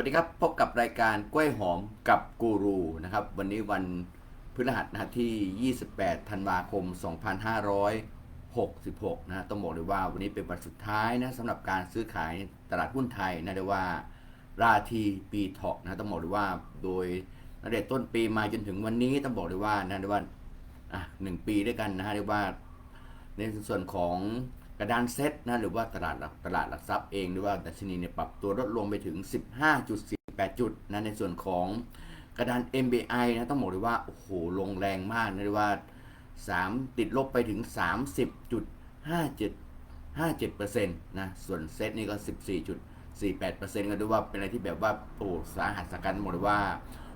วัสดีครับ พบกับรายการกล้วยหอมกับกูรูนะครับ วันนี้วันพฤหัสนะที่ 28 ธันวาคม 2566 นะต้องบอกเลยว่าวันนี้เป็นวันสุดท้ายนะสำหรับการซื้อขายตลาดหุ้นไทยนะเรียกว่า ราทีปีเถอกนะต้องบอกเลยว่าโดยตั้งแต่ต้นปีมาจนถึงวันนี้ต้องบอกเลยว่านะเรียกว่าอะหนึ่งปีด้วยกันนะฮะเรียกว่าในส่วนของ กระดานเซ็ตนะหรือว่าตลาดหลักตลาดหลักทรัพย์เองหรือว่าดัชนีเนี่ยปรับตัวลดลงไปถึง 15.48 จุดนะในส่วนของกระดาน MBI นะต้องบอกเลยว่าโอ้โหลงแรงมากนะเรียกว่า 3 ติดลบไปถึง 30.57 57%นะส่วนเซ็ตนี่ก็ 14.48%ก็ด้วยว่าเป็นอะไรที่แบบว่าโอ้สาหัสสกันหมดเลยว่า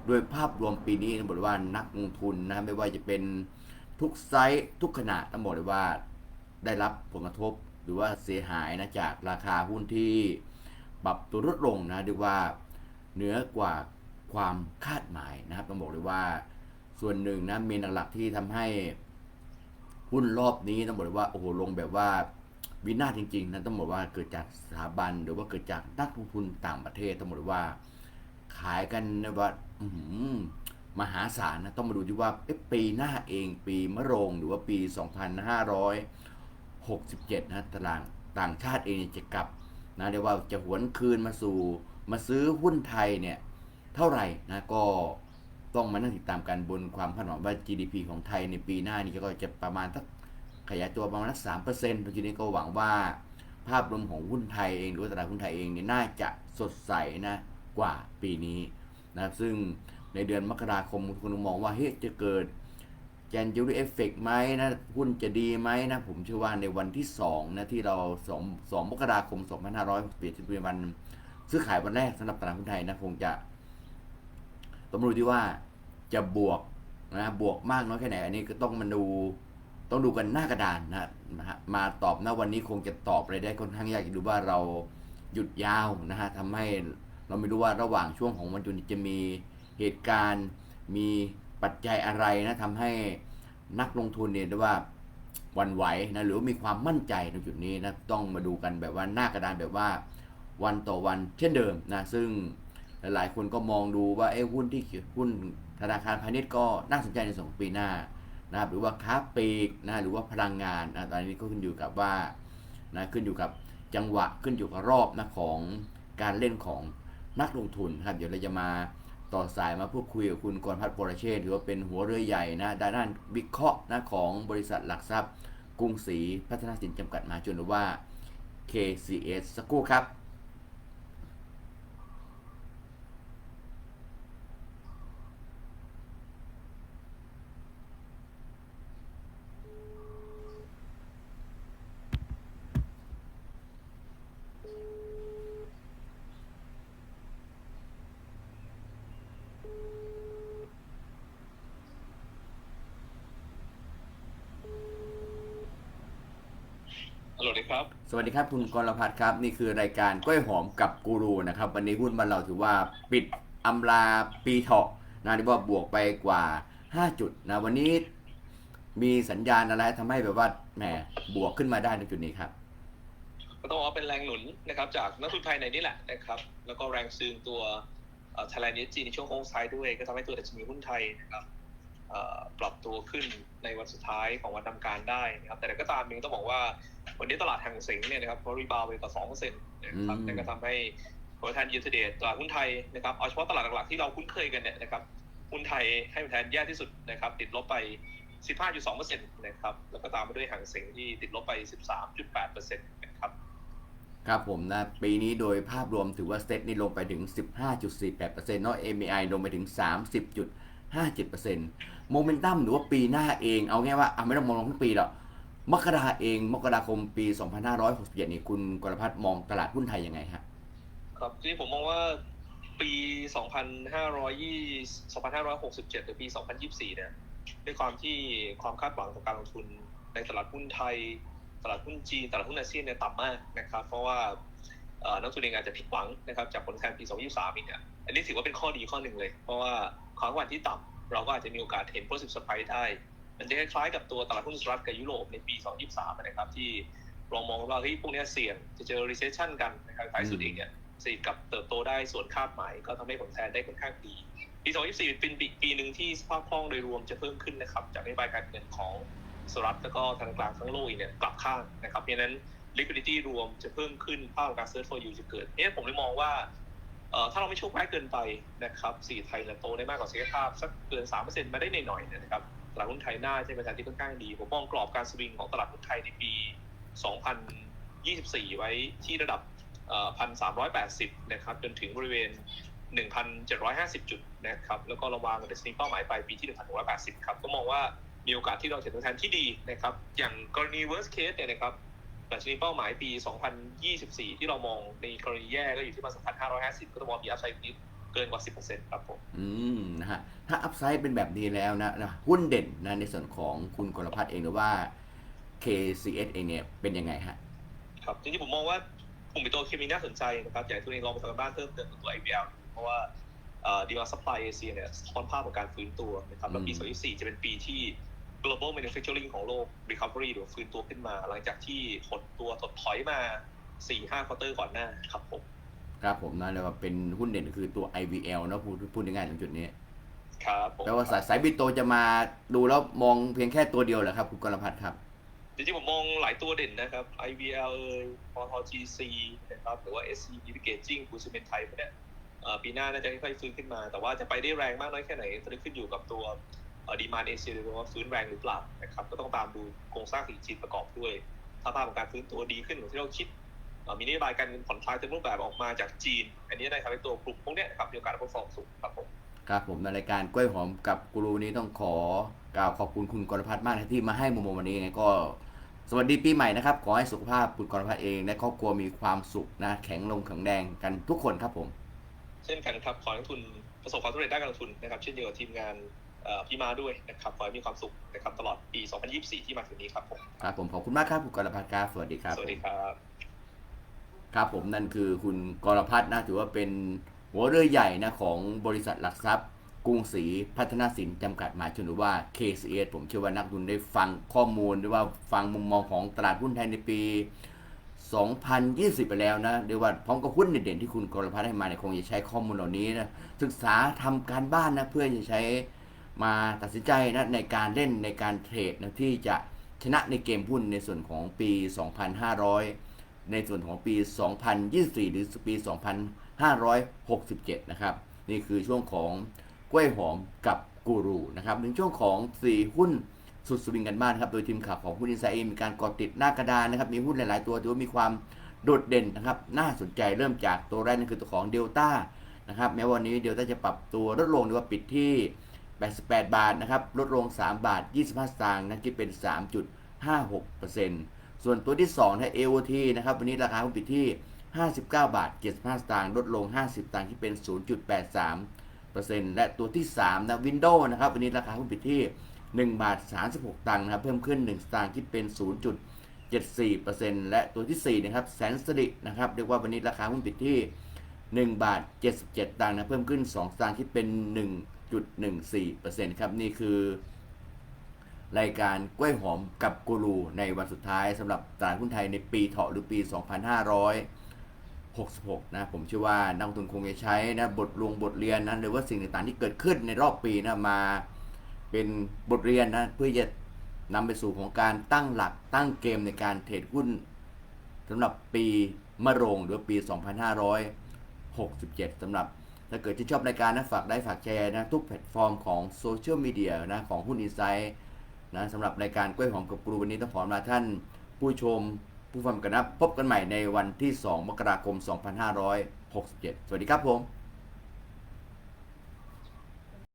โดยภาพรวมปีนี้ต้องบอกเลยว่านักลงทุนนะไม่ว่าจะเป็นทุกไซส์ทุกขนาดต้องบอกเลยว่า ได้รับผลกระทบหรือว่าเสียหายนะจากราคาหุ้นที่ปรับตัวลดลงนะเรียกว่าเหนือกว่าความคาดหมายนะครับต้องบอกเลยว่าส่วนหนึ่งนะมีหลักๆที่ทำให้หุ้นรอบนี้ต้องบอกเลยว่าโอ้โหลงแบบว่าวินาศจริงๆนะต้องบอกว่าเกิดจากสถาบันหรือว่าเกิดจากนักลงทุนต่างประเทศต้องบอกเลยว่า ขายกันนะว่ามหาศาลนะต้องมาดูที่ว่าปีหน้าเองปีมะโรงหรือว่าปี 67 นะตลาดต่างชาติเองจะกลับนะเรียกว่าจะหวนคืนมาสู่มาซื้อหุ้นไทยเนี่ยเท่าไหร่นะก็ต้องมานั่งติดตามกันบนความคาดหวังว่า GDP ของไทยในปีหน้านี่ก็จะประมาณสักขยายตัวประมาณสักสามเปอร์เซ็นต์ทีนี้ก็หวังว่า ภาพรวมของหุ้นไทยเองหรือว่าตลาดหุ้นไทยเองเนี่ยน่าจะสดใสนะกว่าปีนี้นะครับซึ่งในเดือนมกราคมคุณมองว่าเฮ้ยจะเกิด แจนยูริเอฟเฟกไหมนะหุ้นจะดีไหมนะ ผมเชื่อว่าในวันที่2นะที่เรา2 2มกราคม 2561ที่เป็นวันซื้อขายวันแรกสำหรับตลาดหุ้นไทยนะคงจะต้องมาดูที่ว่าจะบวกนะบวกมากน้อยแค่ไหน อันนี้ก็ต้องมาดูต้องดูกันหน้ากระดานนะนะฮะมาตอบนะวันนี้คงจะตอบอะไรได้ค่อนข้างยากดูว่าเราหยุดยาวนะฮะทำให้เราไม่รู้ว่าระหว่างช่วงของวันหยุดนี้จะมีเหตุการณ์มี ปัจจัยอะไรนะทำให้นักลงทุนเนี่ยได้ว่าวันไหวนะหรือว่ามีความมั่นใจในจุดนี้นะต้องมาดูกันแบบว่าหน้ากระดานแบบว่าวันต่อวันเช่นเดิมนะซึ่งหลายๆคนก็มองดูว่าเอ้หุ้นที่หุ้นธนาคารพาณิชย์ก็น่าสนใจในสองปีหน้านะครับหรือว่าค้าปลีกนะหรือว่าพลังงานนะตอนนี้ก็ขึ้นอยู่กับว่านะขึ้นอยู่กับจังหวะขึ้นอยู่กับรอบนะของการเล่นของนักลงทุนครับเดี๋ยวเราจะมา ต่อสายมาพูดคุยกับคุณกรพัฒน์ปรเชษถือว่าเป็นหัวเรือใหญ่นะด้านวิเคราะห์นะของบริษัทหลักทรัพย์ กรุงศรีพัฒนาสินจำกัดมาจนหรือว่า KCS สักครู่ครับ ฮัลโหลดีครับ สวัสดีครับคุณกรพัฒน์ครับ นี่คือรายการกล้วยหอมกับกูรูนะครับ วันนี้หุ้นบ้านเราถือว่าปิดอำลาปีเถาะนะที่ว่าบวกไปกว่า 5 จุดนะวันนี้มีสัญญาณอะไรทำให้แบบว่าแหมบวกขึ้นมาได้ในจุดนี้ครับก็ต้องบอกว่าเป็นแรงหนุนนะครับ จากนักทุนภายในนี่แหละนะครับ แล้วก็แรงซื้อตัวไทยแลนด์จีในช่วงโค้งซ้ายด้วย ก็ทำให้ตัวดัชนีหุ้นไทยนะครับเอ่อปรับตัวขึ้นในวันสุดท้ายของวันทำการได้นะครับ แต่ก็ตามเองต้องบอกว่า วันนี้ตลาดแห่งสิงห์เนี่ยนะครับรีบาวไปกว่า2%นะครับอืมนั่นก็ทำให้ผลตอบแทนยูทเดตตลาดหุ้นไทยนะครับเอาเฉพาะตลาดหลักๆที่เราคุ้นเคยกันเนี่ยนะครับหุ้นไทยให้ผลตอบแทนแย่ที่สุดนะครับติดลบไป 15.2%นะครับแล้วก็ตามมาด้วยหางเสงที่ติดลบไป 13.8%นะครับครับผมนะ ปีนี้โดยภาพรวมถือว่าเซ็ตนี่ลงไปถึง 15.48%เนาะ MAI ลงไปถึง 30.57%โมเมนตัมหรือว่าปีหน้าเองเอาง่ายว่าอะไม่ต้องมองทั้งปีหรอก มกราเองมกราคมปี 2567นี่คุณกรพัฒน์มองตลาดหุ้นไทยยังไงฮะครับที่ผมมองว่าปี 2520 2567 หรือปี 2024 เนี่ยด้วยความที่ความคาดหวังต่อการลงทุนในตลาดหุ้นไทย ตลาดหุ้นจีน ตลาดหุ้นอาเซียนเนี่ยต่ำมากนะครับ เพราะว่านักทุนเองอาจจะผิดหวังนะครับจากผลแทนปี 2023อีกเนี่ยอันนี้ถือว่าเป็นข้อดีข้อหนึ่งเลย เพราะว่าความหวังที่ต่ำเราก็อาจจะมีโอกาสเห็น positive surprise ได้ มันจะคล้ายๆกับตัวตลาดหุ้นสหรัฐกับยุโรปในปี 2023 นะครับ ที่เรามองว่าเฮ้ยพวกนี้เสี่ยงจะเจอ recession กันนะครับท้ายสุดเองเนี่ยสถิกับเติบโตได้ส่วนคาดหมายก็ทำให้ผลแทนได้ค่อนข้างดีปี 2024 เป็นปีปีหนึ่งที่สภาพคล่องโดยรวมจะเพิ่มขึ้นนะครับ จากนโยบายการเงินของสหรัฐแล้วก็ธนาคารกลางทั้งโลกเนี่ยกลับข้างนะครับเพราะนั้น liquidity รวมจะเพิ่มขึ้นภาพการ search for you จะเกิดเนี่ยผมเลยมองว่าเอ่อถ้าเราไม่โชคร้ายเกินไปนะครับสีไทยเนี่ยโตได้มากกว่าศักยภาพสักเกิน3%มาได้หน่อยๆเนี่ยนะครับ ตลาดหุ้นไทยน่าจะเป็นทางที่ค่อนข้างดี ผมมองกรอบการสวิงของตลาดหุ้นไทยในปี 2024 ไว้ที่ระดับ 1,380 นะครับ จนถึงบริเวณ 1,750 จุดนะครับ แล้วก็ระวางดัชนีเป้าหมายปลายปีที่ 1,680 ครับ ก็มองว่ามีโอกาสที่เราจะเป็นทางที่ดีนะครับ อย่างกรณี worst case เนี่ยนะครับดัชนีเป้าหมายปี 2024 ที่เรามองในกรณีแย่ก็อยู่ที่ประมาณ2,550 ก็ต้องมองมีอัพไซด์นิด เกินกว่า 10%ครับผม อืมนะฮะถ้าอัพไซด์เป็นแบบนี้แล้วนะนะหุ้นเด่นนะในส่วนของคุณกรพัฒน์เองหรือว่า KCS เองเนี่ยเป็นยังไงฮะ ครับจริงๆผมมองว่ากลุ่มปิโตรเคมีน่าสนใจนะครับอยากให้ทุกคนลองไปทำกันบ้านเพิ่มเติมกับตัว IBL เพราะว่าดีมาซัพพลายเอเชียเนี่ยสะท้อนภาพของการฟื้นตัวนะครับแล้วปีอืม2024 จะเป็นปีที่ global manufacturing ของโลก recovery หรือฟื้นตัวขึ้นมา หลังจากที่หดตัวถดถอยมา 4-5ควอเตอร์ก่อนหน้าครับผม ครับผมนะเรียกว่าเป็นหุ้นเด่นคือตัว IVL นะพูดพูดง่ายๆตรงจุดนี้ ครับผมแปลว่าสายสายบิโตจะมาดูแล้วมองเพียงแค่ตัวเดียวเหรอครับ คุณกรพัฒน์ครับ จริงๆ ผมมองหลายตัวเด่นนะครับ IVL เอ่ยปตท GC นะครับหรือว่า SC Packaging ปูซีเมนไทยพวกเนี้ยเอ่อปีหน้าน่าจะค่อยๆฟื้นขึ้นมา แต่ว่าจะไปได้แรงมากน้อยแค่ไหนจะขึ้นอยู่กับตัวดีมานเอเชียหรือว่าฟื้นแรงหรือเปล่านะครับก็ต้องตามดูโครงสร้างเศรษฐกิจประกอบด้วยถ้าภาพของการฟื้นตัวดีขึ้นกว่าที่เราคิดเอ่อ มีนโยบายการเงินผ่อนคลายเต็มรูปแบบออกมาจากจีน อันนี้ได้ทำให้ตัวกลุ่มพวกเนี้ยนะครับมีโอกาสเพิ่มฟองสูงครับผมครับผมในรายการกล้วยหอมกับกูรูนี้ต้องขอกล่าวขอบคุณคุณกรพัฒน์มากนะที่มาให้มุมมองวันนี้ยังไงก็ สวัสดีปีใหม่นะครับ ขอให้สุขภาพคุณกรพัฒน์เองและครอบครัวมีความสุขนะแข็งลงแข็งแรงกันทุกคนครับผม เช่นกันครับขอให้นักทุนประสบความสำเร็จด้านการลงทุนนะครับ เช่นเดียวกับทีมงานเอ่อพี่มาด้วยนะครับขอให้มีความสุขนะครับตลอดปี 2024 ที่มาถึงนี้ครับผมครับผมขอบคุณมากครับคุณกรพัฒน์ครับสวัสดีครับสวัสดีครับ ครับผมนั่นคือคุณกรพัฒน์นะถือว่าเป็นหัวเรือใหญ่นะของบริษัทหลักทรัพย์ กรุงศรีพัฒนาสินจำกัดมาชนหรือว่า KCS ผมเชื่อว่านักทุนได้ฟังข้อมูลหรือว่าฟังมุมมองของตลาดหุ้นไทยในปี 2020 ไปแล้วนะเรียกว่าพร้อมกับหุ้นเด่นๆที่คุณกรพัฒน์ให้มาเนี่ยคงจะใช้ข้อมูลเหล่านี้นะศึกษาทำการบ้านนะเพื่อจะใช้มาตัดสินใจนะในการเล่นในการเทรดนะที่จะชนะในเกมหุ้นในส่วนของปี 2500 ในส่วนของปี 2024 หรือปี 2567 นะครับ นี่คือช่วงของกล้วยหอมกับกูรูนะครับในช่วงของ 4 หุ้นสุดสวิงกันบ้านครับ โดยทีมข่าวของหุ้นอินไซเองมีการกอติดหน้ากระดานนะครับ มีหุ้นหลาย ๆ ตัวที่ว่ามีความโดดเด่นนะครับ น่าสนใจเริ่มจากตัวแรกนั่นคือตัวของเดลต้านะครับ แม้วันนี้เดลต้าจะปรับตัวลดลงหรือว่าปิดที่ 88 บาทนะครับ ลดลง 3 บาท 25 สตางค์นะคิดเป็น 3.56% ส่วนตัวที่2ถ้า AOT นะครับวันนี้ราคาหุ้นปิดที่ 59 บาท 75 สตางค์ลดลง 50สตางค์ที่เป็น 0.83%และตัวที่3นะ Windows นะครับวันนี้ราคาหุ้นปิดที่ 1 บาท 36 ตังค์นะครับเพิ่มขึ้น 1 สตางค์ที่เป็น 0.74%และตัวที่4นะครับแสนสิรินะครับเรียกว่าวันนี้ราคาหุ้นปิดที่ 1 บาท 77 ตังค์นะเพิ่มขึ้น 2 สตางค์ที่เป็น 1.14%ครับนี่คือ รายการกล้วยหอมกับกูรูในวันสุดท้ายสำหรับตลาดหุ้นไทยในปีเถาะหรือปี 2566 นะผมเชื่อว่านักลงทุนคงจะใช้นะบทลงบทเรียนนะหรือว่าสิ่งต่างๆที่เกิดขึ้นในรอบปีนะมาเป็นบทเรียนนะเพื่อจะนำไปสู่ของการตั้งหลักตั้งเกมในการเทรดหุ้นสำหรับปีมะโรงหรือปี 2567สำหรับถ้าเกิดที่ชอบรายการนะฝากได้ฝากแชร์นะทุกแพลตฟอร์มของโซเชียลมีเดียนะของหุ้นอินไซต์ นะสำหรับรายการกล้วยหอมกับครูวันนี้ต้องขอลาท่าน ผู้ชมผู้ฟังกันนะพบกันใหม่ในวันที่ 2 มกราคม 2567 สวัสดีครับผม